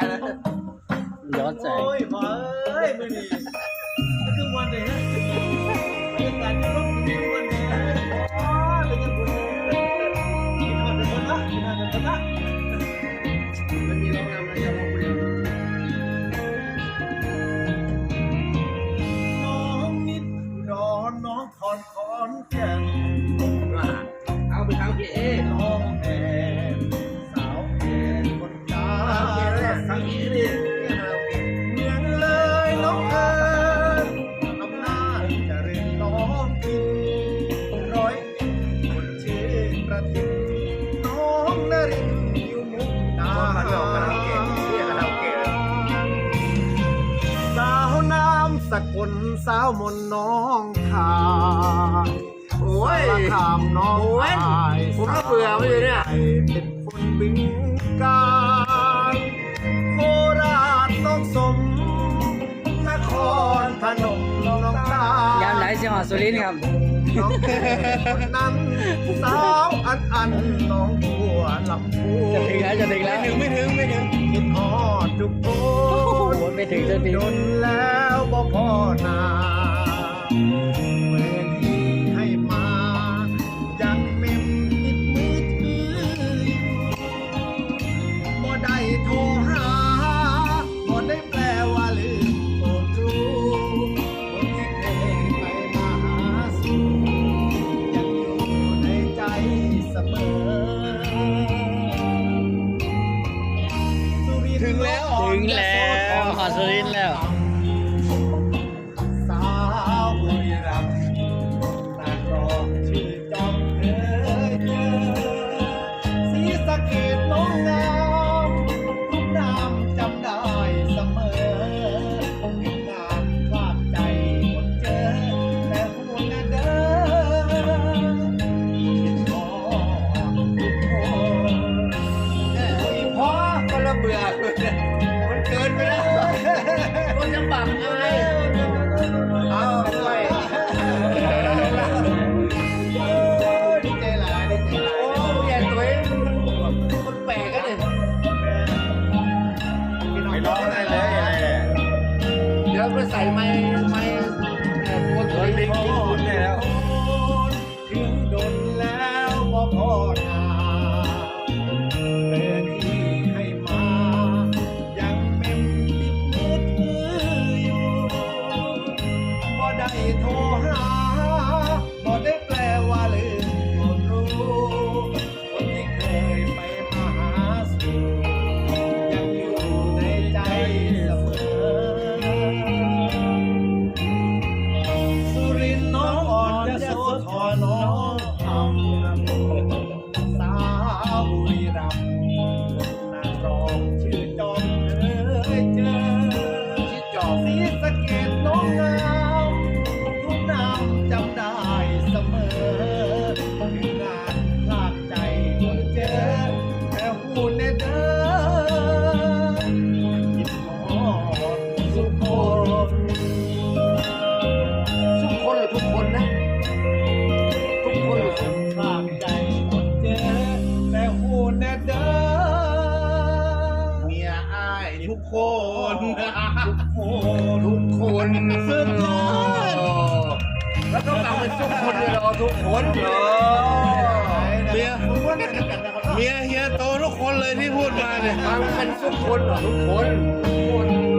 ายแล้วย้อนแสง โอ้ยมาเอ้ยไม่ดีมันคือวันเลยฮะเป็นการที่ สกลสาวมนต์น้องขายโอ้ย สารคามน้องโอ้ยชายผมก็เบื่อไม่อยู่เนี่ยเป็นคนบึงการโคราชน้องสมนครพนมน้องตา ยามไหนสิหอดสุรินทร์ครับ น้องคนนั้นสาวอันอันน้องบัวลำพูจะถึงแล้วจะถึงแล้วไม่ถึงไม่ถึงคิดฮอดทุกคโอ้โหนไม่ถึงจะถึง จนแล้ ถึงแล้วหอดสุรินทร์แล้วสาวบุรีรัมย์นางรองชื่อจอมเคยเจอสีสะเกดน้องงามทุกนามจำได้เสมอถึงงานคลาดใจหมดเจอ แต่ห่วงนะเด้อคิดทอดทุกคนโอ้ยพอก็ระเบื่อมัน เกินไปแล้วคนจะบังอะไรเอาไปดีใจหลายดีใจหลายโอ้ยใหญ่ตัวเองคนแปลกกันเลยไม่ร้องอะไรเลยอะไรเลยเดี๋ยวก็ใส่ไม้ สาวบุรีรัมย์นางรองชื่อจอมเคยเจอ เป็นทุกคนเลยเราทุกคนเหรอเมียเมียเฮียโตทุกคนเลยที่พูดมาเนี่ยมันเป็นทุกคนเหรอทุกคนทุกคน